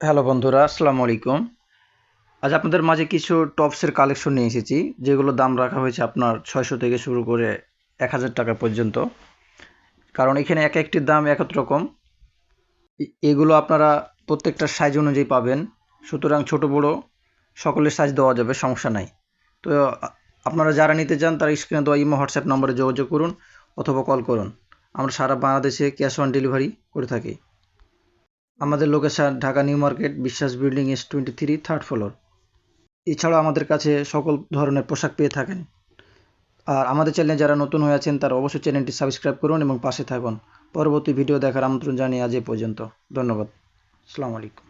Hello বন্ধুরা, আসসালামু আলাইকুম। আজ আপনাদের মাঝে কিছু টপসের কালেকশন নিয়ে এসেছি যেগুলো দাম রাখা হয়েছে আপনার ছয়শো থেকে শুরু করে এক হাজার টাকা পর্যন্ত। কারণ এখানে এক একটির দাম এক এক রকম। এগুলো আপনারা প্রত্যেকটা সাইজ অনুযায়ী পাবেন। সুতরাং ছোট বড় সকলের সাইজ দেওয়া যাবে, সমস্যা নাই। তো আপনারা যারা নিতে চান, তারা স্ক্রিনে দেওয়া ইমো, হোয়াটসঅ্যাপ নম্বরে যোগাযোগ করুন অথবা কল করুন। আমরা সারা বাংলাদেশে ক্যাশ অন ডেলিভারি করে থাকি। আমাদের location Dhaka New Market, Biswas building S twenty three third floor এছাড়াও আমাদের কাছে সকল ধরনের পোশাক পেয়ে থাকেন। আর আমাদের চ্যানেলে যারা নতুন হয়ে আছেন, তারা অবশ্যই চ্যানেলটি সাবস্ক্রাইব করুন এবং পাশে থাকুন। পরবর্তী ভিডিও দেখার আমন্ত্রণ জানিয়ে আজ এ পর্যন্ত। ধন্যবাদ। আসসালামু আলাইকুম।